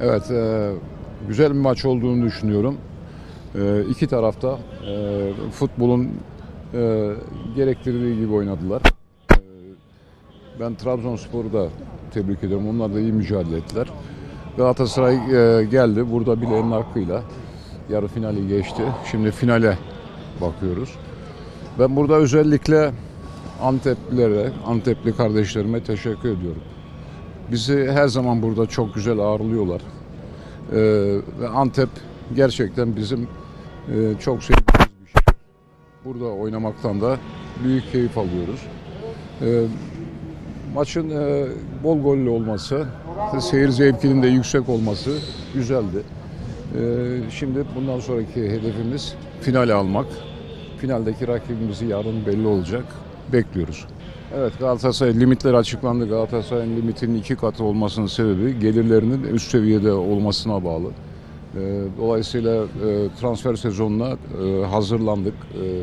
Evet, e, güzel bir maç olduğunu düşünüyorum. E, iki tarafta e, futbolun e, gerektirdiği gibi oynadılar. E, ben Trabzonspor'u da tebrik ediyorum. Onlar da iyi mücadele ettiler. Galatasaray e, geldi. Burada bileğinin hakkıyla yarı finali geçti. Şimdi finale bakıyoruz. Ben burada özellikle Anteplilere, Antepli kardeşlerime teşekkür ediyorum. Bizi her zaman burada çok güzel ağırlıyorlar. Ee, ve Antep gerçekten bizim e, çok sevdiğimiz bir şey. Burada oynamaktan da büyük keyif alıyoruz. Ee, maçın e, bol gollü olması, seyir zevkinin de yüksek olması güzeldi. Ee, şimdi bundan sonraki hedefimiz finale almak. Finaldeki rakibimizi yarın belli olacak. Bekliyoruz. Evet Galatasaray limitleri açıklandı. Galatasaray'ın limitinin iki katı olmasının sebebi gelirlerinin üst seviyede olmasına bağlı. Ee, Dolayısıyla e, transfer sezonuna e, hazırlandık. E,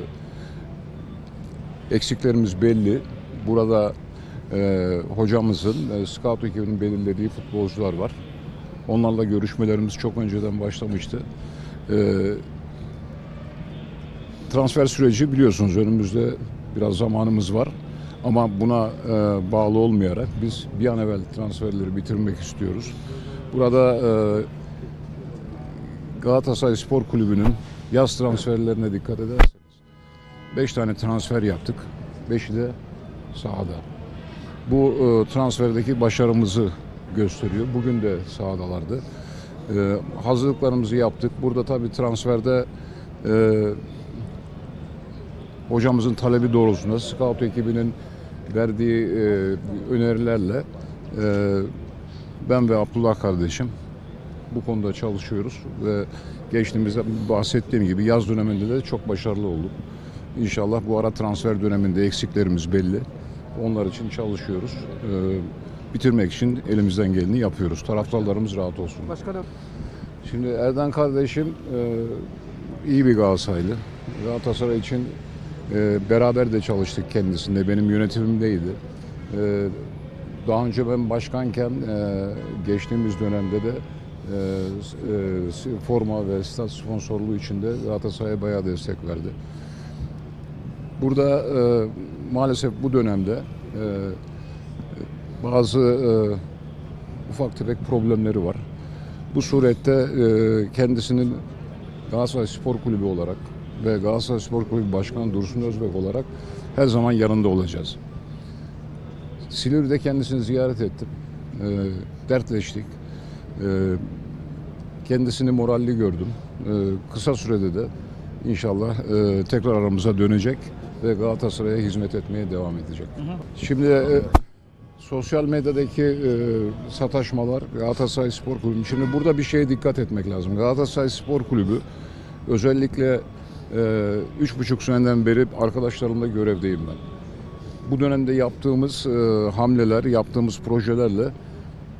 Eksiklerimiz belli. Burada hocamızın, scout ekibinin belirlediği futbolcular var. Onlarla görüşmelerimiz çok önceden başlamıştı. Transfer süreci biliyorsunuz önümüzde biraz zamanımız var. Ama buna e, bağlı olmayarak biz bir an evvel transferleri bitirmek istiyoruz. Burada e, Galatasaray Spor Kulübü'nün yaz transferlerine dikkat ederseniz 5 tane transfer yaptık. 5'i de sahada. Bu e, transferdeki başarımızı gösteriyor. Bugün de sahadalardı. E, hazırlıklarımızı yaptık. Burada tabii transferde e, hocamızın talebi doğrultusunda scout ekibinin verdiği e, önerilerle e, ben ve Abdullah kardeşim bu konuda çalışıyoruz ve geçtiğimizde bahsettiğim gibi yaz döneminde de çok başarılı olduk. İnşallah bu ara transfer döneminde eksiklerimiz belli. Onlar için çalışıyoruz. E, bitirmek için elimizden geleni yapıyoruz. Taraftarlarımız rahat olsun. Başkanım Şimdi Erden kardeşim e, iyi bir Galatasaraylı. Galatasaray için e, beraber de çalıştık kendisinde. Benim yönetimimdeydi. E, daha önce ben başkanken e, geçtiğimiz dönemde de e, e, forma ve stat sponsorluğu için de Galatasaray'a bayağı destek verdi. Burada maalesef bu dönemde bazı ufak tefek problemleri var. Bu surette e, kendisinin Galatasaray Spor Kulübü olarak ve Galatasaray Spor Kulübü Başkanı Dursun Özbek olarak her zaman yanında olacağız. Silivri'de kendisini ziyaret ettim. E, dertleştik. E, kendisini moralli gördüm. E, kısa sürede de inşallah e, tekrar aramıza dönecek ve Galatasaray'a hizmet etmeye devam edecek. Şimdi e, sosyal medyadaki e, sataşmalar Galatasaray Spor Kulübü. Şimdi burada bir şeye dikkat etmek lazım. Galatasaray Spor Kulübü özellikle üç buçuk seneden beri arkadaşlarımla görevdeyim ben. Bu dönemde yaptığımız e, hamleler, yaptığımız projelerle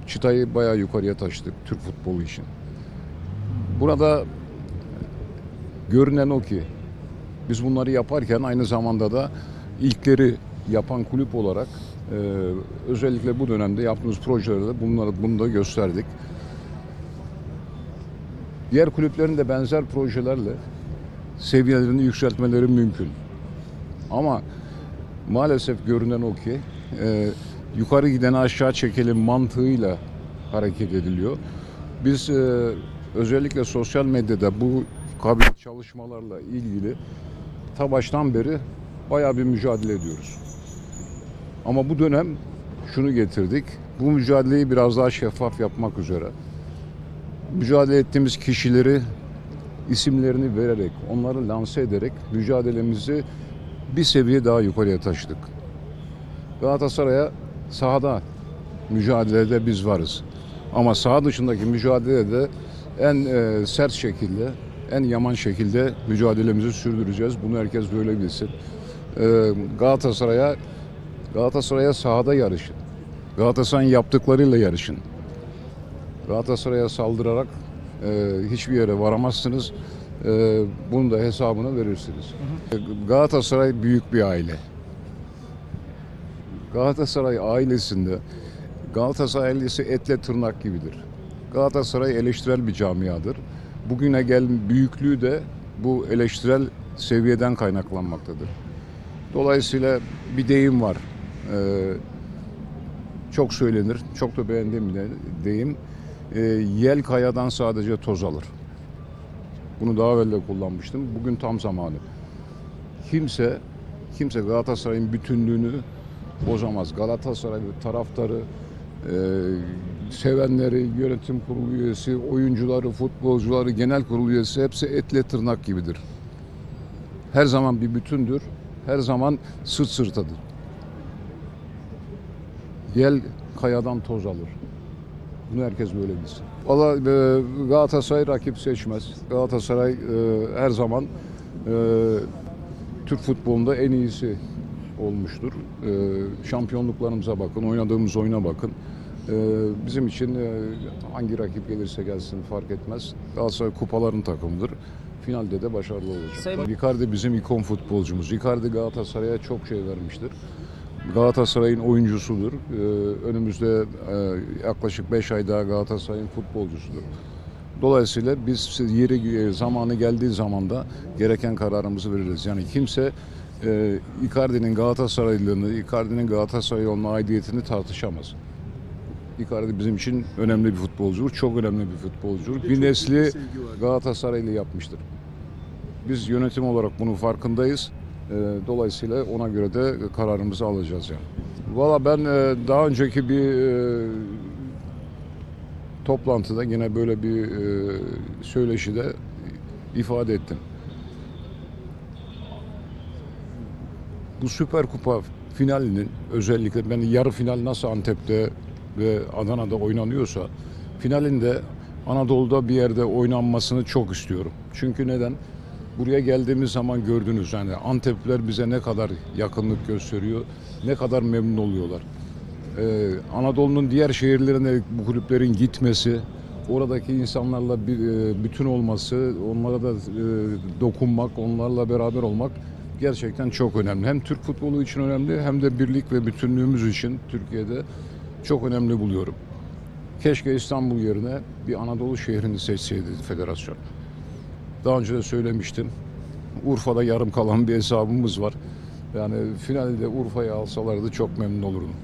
çıtayı bayağı yukarıya taşıdık Türk futbolu için. Burada görünen o ki biz bunları yaparken aynı zamanda da ilkleri yapan kulüp olarak e, özellikle bu dönemde yaptığımız projelerde bunları bunu da gösterdik. Diğer kulüplerin de benzer projelerle seviyelerini yükseltmeleri mümkün. Ama maalesef görünen o ki e, yukarı gideni aşağı çekelim mantığıyla hareket ediliyor. Biz e, özellikle sosyal medyada bu kabil çalışmalarla ilgili ta baştan beri bayağı bir mücadele ediyoruz. Ama bu dönem şunu getirdik. Bu mücadeleyi biraz daha şeffaf yapmak üzere. Mücadele ettiğimiz kişileri isimlerini vererek, onları lanse ederek mücadelemizi bir seviye daha yukarıya taşıdık. Galatasaray'a sahada mücadelede biz varız. Ama saha dışındaki mücadelede en e, sert şekilde, en yaman şekilde mücadelemizi sürdüreceğiz. Bunu herkes böyle bilsin. E, Galatasaray'a Galatasaray'a sahada yarışın. Galatasaray'ın yaptıklarıyla yarışın. Galatasaray'a saldırarak hiçbir yere varamazsınız. E, bunun da hesabını verirsiniz. Galatasaray büyük bir aile. Galatasaray ailesinde Galatasaray ailesi etle tırnak gibidir. Galatasaray eleştirel bir camiadır. Bugüne gel büyüklüğü de bu eleştirel seviyeden kaynaklanmaktadır. Dolayısıyla bir deyim var. Ee, çok söylenir, çok da beğendiğim bir deyim. Ee, yel kayadan sadece toz alır. Bunu daha evvel de kullanmıştım. Bugün tam zamanı. Kimse kimse Galatasaray'ın bütünlüğünü bozamaz. Galatasaray taraftarı, e, sevenleri, yönetim kurulu üyesi, oyuncuları, futbolcuları, genel kurulu üyesi hepsi etle tırnak gibidir. Her zaman bir bütündür. Her zaman sırt sırtadır. Yel kayadan toz alır. Bunu herkes böyle bilsin. Valla e, Galatasaray rakip seçmez. Galatasaray e, her zaman e, Türk futbolunda en iyisi olmuştur. Şampiyonluklarımıza bakın, oynadığımız oyuna bakın. Bizim için hangi rakip gelirse gelsin fark etmez. Galatasaray kupaların takımıdır. Finalde de başarılı olacak. Sayın- Icardi bizim ikon futbolcumuz. Icardi Galatasaray'a çok şey vermiştir. Galatasaray'ın oyuncusudur. Ee, önümüzde e, yaklaşık 5 ay daha Galatasaray'ın futbolcusudur. Dolayısıyla biz yeri e, zamanı geldiği zaman da gereken kararımızı veririz. Yani kimse e, Icardi'nin Galatasaraylılığını, Icardi'nin Galatasaray olma aidiyetini tartışamaz. Icardi bizim için önemli bir futbolcudur. Çok önemli bir futbolcudur. Bir nesli Galatasaraylı yapmıştır. Biz yönetim olarak bunun farkındayız. Ee, Dolayısıyla ona göre de kararımızı alacağız yani. Valla ben e, daha önceki bir e, toplantıda yine böyle bir e, söyleşide ifade ettim. Bu Süper Kupa finalinin özellikle ben yarı final nasıl Antep'te ve Adana'da oynanıyorsa finalinde Anadolu'da bir yerde oynanmasını çok istiyorum. Çünkü neden? Buraya geldiğimiz zaman gördünüz yani Antepliler bize ne kadar yakınlık gösteriyor, ne kadar memnun oluyorlar. Ee, Anadolu'nun diğer şehirlerine bu kulüplerin gitmesi, oradaki insanlarla bir e, bütün olması, onlara da e, dokunmak, onlarla beraber olmak gerçekten çok önemli. Hem Türk futbolu için önemli hem de birlik ve bütünlüğümüz için Türkiye'de çok önemli buluyorum. Keşke İstanbul yerine bir Anadolu şehrini seçseydi federasyon. Daha önce de söylemiştim. Urfa'da yarım kalan bir hesabımız var. Yani finalde Urfa'yı alsalardı çok memnun olurdum.